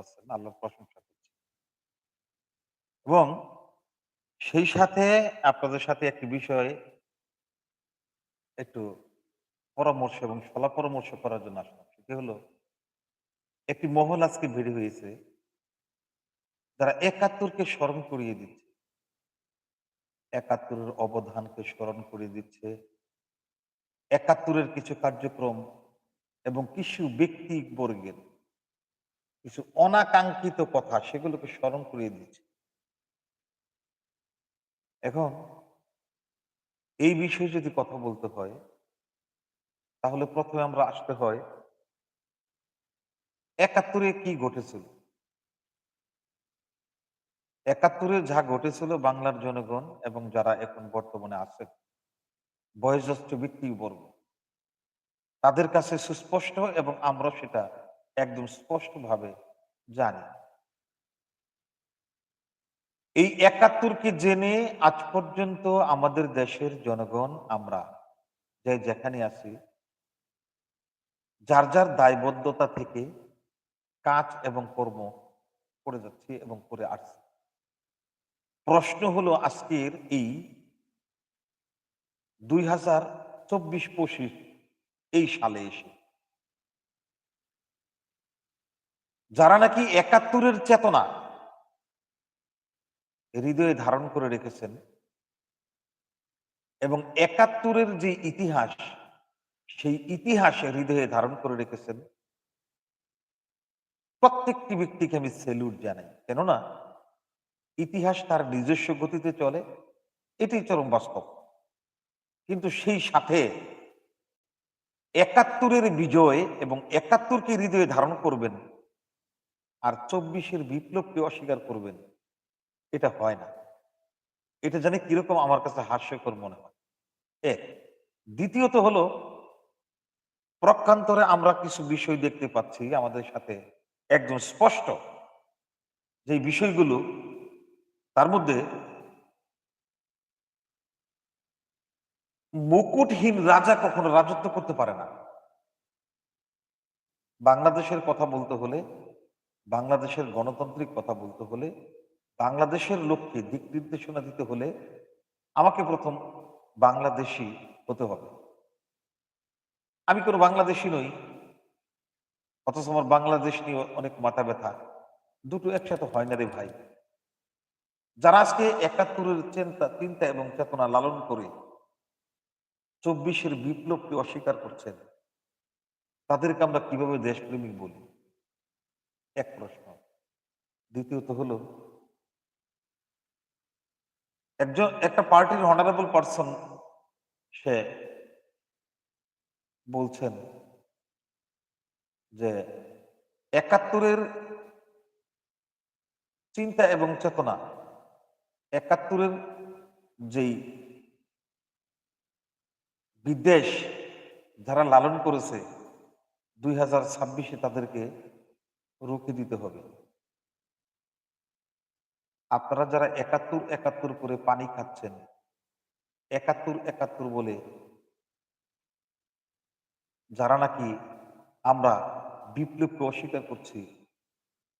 আছেন। আল্লাহর প্রশংসা করছি। এবং সেই সাথে আপনাদের সাথে একটি বিষয় একটু পরামর্শ এবং সলা পরামর্শ করার জন্য আসলাম। সেটি হলো, একটি মহল আজকে বের হয়েছে, যারা একাত্তরকে স্মরণ করিয়ে দিচ্ছে। একাত্তরের অবদানকে স্মরণ করিয়ে দিচ্ছে। একাত্তরের কিছু কার্যক্রম এবং কিছু ব্যক্তিবর্গের কিছু অনাকাঙ্ক্ষিত কথা সেগুলোকে স্মরণ করিয়ে দিচ্ছে। এখন এই বিষয়ে যদি কথা বলতে হয়, তাহলে প্রথমে আমরা আসতে হয়, একাত্তরে কি ঘটেছিল? একাত্তরে যা ঘটেছিল বাংলার জনগণ এবং যারা এখন বর্তমানে আছেন বয়োজ্যেষ্ঠ ব্যক্তি বর্গ তাদের কাছে সুস্পষ্ট এবং আমরা সেটা একদম স্পষ্টভাবে জানি। এই একাত্তরকে জেনে আজ পর্যন্ত আমাদের দেশের জনগণ আমরা যে যেখানে আছি যার, যার দায়বদ্ধতা থেকে কাজ এবং কর্ম করে যাচ্ছি এবং করে আসছি। প্রশ্ন হলো আজকের এই ২০২৪-২৫ এই সালে এসে যারা নাকি একাত্তরের চেতনা, হৃদয়ে ধারণ করে রেখেছেন এবং একাত্তরের যে ইতিহাস, সেই ইতিহাসে হৃদয়ে ধারণ করে রেখেছেন, প্রত্যেকটি ব্যক্তিকে আমি সেলুট জানাই। কেননা, ইতিহাস তার নিজস্ব গতিতে চলে এটি চরম বাস্তব। কিন্তু সেই সাথে একাত্তরের বিজয় এবং একাত্তরকে হৃদয়ে ধারণ করবেন আর চব্বিশের বিপ্লবকে অস্বীকার করবেন, এটা হয় না। এটা জানি কীরকম আমার কাছে হাস্যকর মনে হয়। এক, দ্বিতীয়ত হলো প্রকান্তরে আমরা কিছু বিষয় দেখতে পাচ্ছি আমাদের সাথে একদম স্পষ্ট, যে বিষয়গুলো তার মধ্যে মুকুটহীন রাজা কখনো রাজত্ব করতে পারে না। বাংলাদেশের কথা বলতে হলে বাংলাদেশের গণতান্ত্রিক কথা বলতে হলে, বাংলাদেশের লোককে দিক নির্দেশনা দিতে হলে আমাকে প্রথম বাংলাদেশি হতে হবে। আমি কোনো বাংলাদেশি নই, অথচ আমার বাংলাদেশ নিয়ে অনেক মাথা ব্যথা। দুটো একসাথে হয় না রে ভাই। যারা আজকে একাত্তরের চিন্তা চিন্তা এবং চেতনা লালন করে চব্বিশের বিপ্লবকে অস্বীকার করছেন, তাদেরকে আমরা কীভাবে দেশপ্রেমিক বলি? এক প্রশ্ন। দ্বিতীয়ত হলো, একজন, একটা পার্টির অনারেবল পারসন সে বলছেন যে, একাত্তরের চিন্তা এবং চেতনা, একাত্তরের যেই বিদ্বেষ যারা লালন করেছে, দুই হাজার ছাব্বিশে তাদেরকে রুখে দিতে হবে। আপনারা যারা একাত্তর একাত্তর করে পানি খাচ্ছেন, একাত্তর একাত্তর বলে যারা নাকি আমরা বিপ্লবকে অস্বীকার করছি,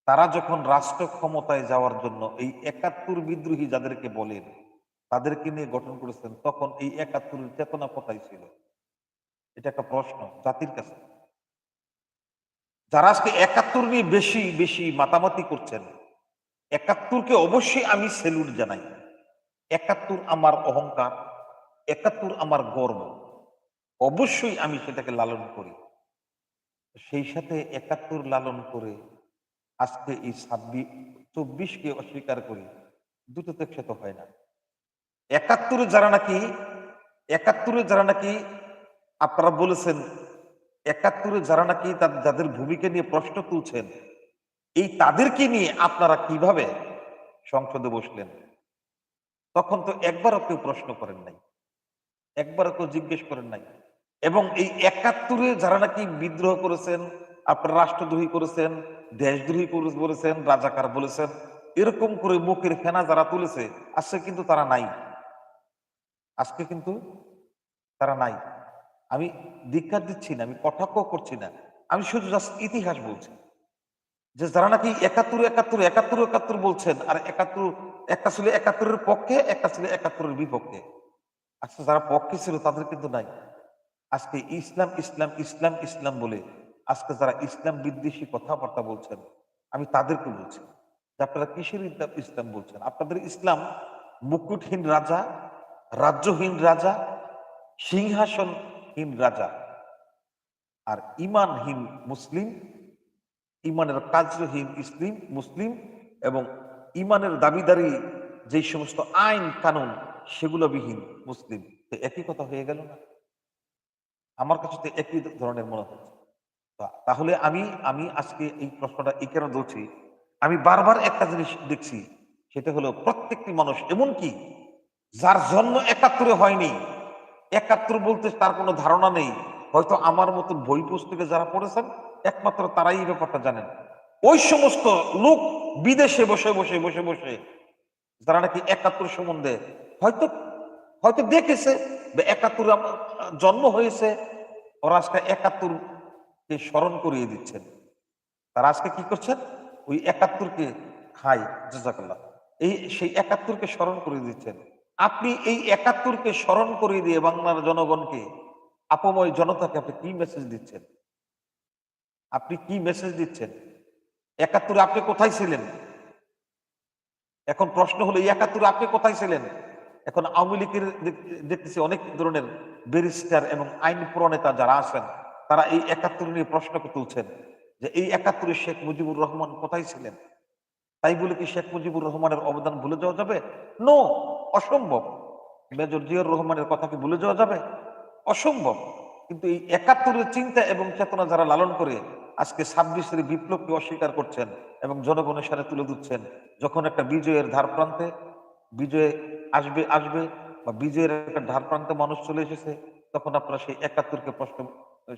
তারা যখন রাষ্ট্র ক্ষমতায় যাওয়ার জন্য এই একাত্তর বিদ্রোহী যাদেরকে বলেন, তাদেরকে নিয়ে গঠন করেছেন, তখন এই একাত্তরের চেতনা কোথায় ছিল? এটা একটা প্রশ্ন জাতির কাছে। যারা আজকে একাত্তর নিয়ে বেশি বেশি মাতামাতি করছেন, একাত্তরকে অবশ্যই আমি সেলুট জানাই। একাত্তর আমার অহংকার, একাত্তর আমার গর্ব। অবশ্যই আমি সেটাকে লালন করি। সেই সাথে একাত্তর লালন করে আজকে এই ছাব্বিশ, চব্বিশকে অস্বীকার করি দুটো তো একসাথে হয় না। একাত্তরে যারা নাকি, একাত্তরে যারা নাকি, আপনারা বলেছেন একাত্তরে যারা নাকি যাদের ভূমিকা নিয়ে প্রশ্ন তুলছেন, এই তাদেরকে নিয়ে আপনারা কীভাবে সংসদে বসলেন? তখন তো একবারও কেউ প্রশ্ন করেন নাই, একবারও কেউ জিজ্ঞেস করেন নাই। এবং এই একাত্তরে যারা নাকি বিদ্রোহ করেছেন, আপনার রাষ্ট্রদ্রোহী করেছেন, দেশদ্রোহী বলেছেন, রাজাকার বলেছেন, এরকম করে মুখের ফেনা যারা তুলেছে, আজকে কিন্তু তারা নাই। আজকে কিন্তু তারা নাই। আমি দীক্ষা দিচ্ছি না, আমি কটাক্ষ করছি না। আমি শুধু জাস্ট ইতিহাস বলছি। যে যারা নাকি একাত্তর একাত্তর একাত্তর একাত্তর বলছেন, আর একাত্তর, একটা ছিল একাত্তরের পক্ষে, একটা ছিল একাত্তরের বিপক্ষে। আজকে যারা পক্ষে ছিল তাদের কিন্তু নাই। আজকে ইসলাম ইসলাম ইসলাম ইসলাম বলে আজকে যারা ইসলাম বিদ্বেষী কথাবার্তা বলছেন, আমি তাদেরকে বলছি। যে আপনারা কিসের ইসলাম বলছেন? আপনাদের ইসলাম মুকুটহীন রাজা, রাজ্যহীন রাজা সিংহাসনহীন রাজা আর ইমানহীন মুসলিম, ইমানের কার্যহীন ইসলিম, মুসলিম এবং ইমানের দাবিদারি যে সমস্ত আইন কানুন সেগুলো বিহীন মুসলিম। তো একই কথা হয়ে গেল না? আমার কাছে তো একই ধরনের মনে হচ্ছে। তাহলে আমি আমি আজকে এই প্রশ্নটা এই কেন ধরছি? আমি বারবার একটা জিনিস দেখছি, সেটা হলো প্রত্যেকটি মানুষ এমনকি যার জন্ম একাত্তরে হয়নি একাত্তর বলতে তার কোনো ধারণা নেই। হয়তো আমার মতন বই পুস্তকে যারা পড়েছেন, একমাত্র তারাই এই ব্যাপারটা জানেন। ওই সমস্ত লোক বিদেশে বসে বসে বসে বসে যারা নাকি একাত্তর সম্বন্ধে হয়তো হয়তো দেখেছে একাত্তর জন্ম হয়েছে, ওরা আজকে একাত্তর কে স্মরণ করিয়ে দিচ্ছেন। তারা আজকে কি করছেন? ওই একাত্তরকে খায়, জাজাকাল্লাহ। এই, সেই একাত্তরকে স্মরণ করিয়ে দিচ্ছেন। আপনি এই একাত্তরকে স্মরণ করিয়ে দিয়ে বাংলার জনগণকে আপময় জনতাকে আপনি কি মেসেজ দিচ্ছেন? আপনি কি মেসেজ দিচ্ছেন? একাত্তরে আপনি কোথায় ছিলেন? এখন প্রশ্ন হলো একাত্তরে আপনি কোথায় ছিলেন? এখন আওয়ামী লীগের দেখতেছি অনেক ধরনের ব্যারিস্টার এবং আইন প্রণেতা যারা আছেন, তারা এই একাত্তর নিয়ে প্রশ্ন তুলছেন যে এই একাত্তরে শেখ মুজিবুর রহমান কোথায় ছিলেন? তাই বলে কি শেখ মুজিবুর রহমানের অবদান ভুলে যাওয়া যাবে? নো অসম্ভব। মেজর জিয়র রহমানের কথা কি ভুলে যাওয়া যাবে? অসম্ভব। কিন্তু এই একাত্তরের চিন্তা এবং চেতনা যারা লালন করে, আজকে ছাব্বিশের বিপ্লবকে অস্বীকার করছেন এবং জনগণের সাথে তুলে দিচ্ছেন যখন একটা বিজয়ের ধার প্রান্তে বিজয় আসবে আসবে বা বিজয়ের একটা ধার প্রান্তে মানুষ চলে এসেছে, তখন আপনারা সেই একাত্তরকে প্রশ্ন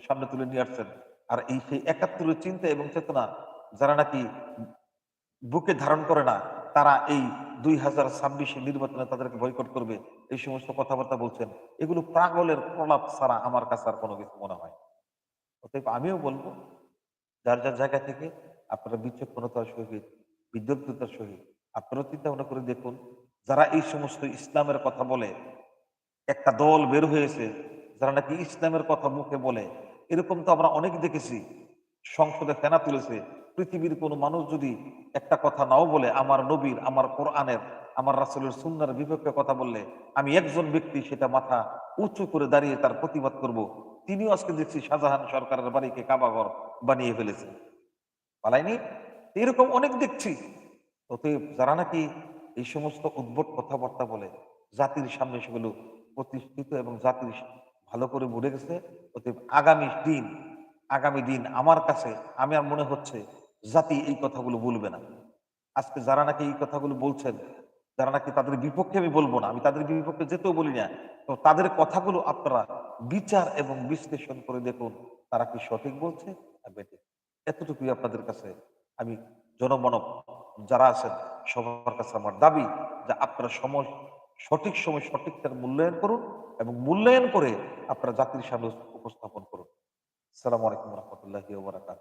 সামনে তুলে নিয়ে আসছেন। আর এই সেই একাত্তরের চিন্তা এবং চেতনা যারা নাকি বুকে ধারণ করে না, তারা এই দুই হাজার ছাব্বিশে নির্বাচনে তাদেরকে বয়কট করবে, এই সমস্ত কথাবার্তা বলছেন। এগুলো প্রাগলের প্রলাপ ছাড়া আমার কাছে আর কোনো কিছু মনে হয় অতএব আমিও বলব, যার যার জায়গা থেকে আপনারা বিচক্ষণতার সহিত বিদ্যুৎতার সহিত আপনারা চিন্তা ভাবনা করে দেখুন, যারা এই সমস্ত ইসলামের কথা বলে, একটা দল বের হয়েছে, যারা নাকি ইসলামের কথা মুখে বলে, এরকম তো আমরা অনেক দেখেছি। সংসদে ফেনা তুলেছে পৃথিবীর কোনো মানুষ যদি একটা কথা নাও বলে, আমার নবীর, আমার কোরআনের, আমার রাসুলের সুন্নার বিপক্ষে কথা বললে, আমি একজন ব্যক্তি সেটা মাথা উঁচু করে দাঁড়িয়ে তার প্রতিবাদ করব। তিনিও আজকে দেখছি শাহজাহান সরকারের বাড়িকে কাবাঘর বানিয়ে ফেলেছে। পালাইনি? এরকম অনেক দেখছি। অতএব যারা নাকি এই সমস্ত উদ্ভট কথাবার্তা বলে, জাতির সামনে সেগুলো প্রতিষ্ঠিত এবং জাতির ভালো করে বুঝে গেছে, অতএব আগামী দিন আগামী দিন আমার কাছে, আমি আর মনে হচ্ছে জাতি এই কথাগুলো বলবে না। আজকে যারা নাকি এই কথাগুলো বলছেন, যারা নাকি তাদের বিপক্ষে আমি বলব না, আমি তাদের বিপক্ষে যেতেও বলি না, তো তাদের কথাগুলো আপনারা বিচার এবং বিশ্লেষণ করে দেখুন, তারা কি সঠিক বলছে না বেঠিক। এতটুকুই আপনাদের কাছে আমি জনমানব যারা আছেন, সবার কাছে আমার দাবি যে আপনারা সময়, সঠিক সময় সঠিকটার মূল্যায়ন করুন এবং মূল্যায়ন করে আপনারা জাতির সামনে উপস্থাপন করুন। সালাম আলাইকুম রহমতুল্লাহ বারাকাত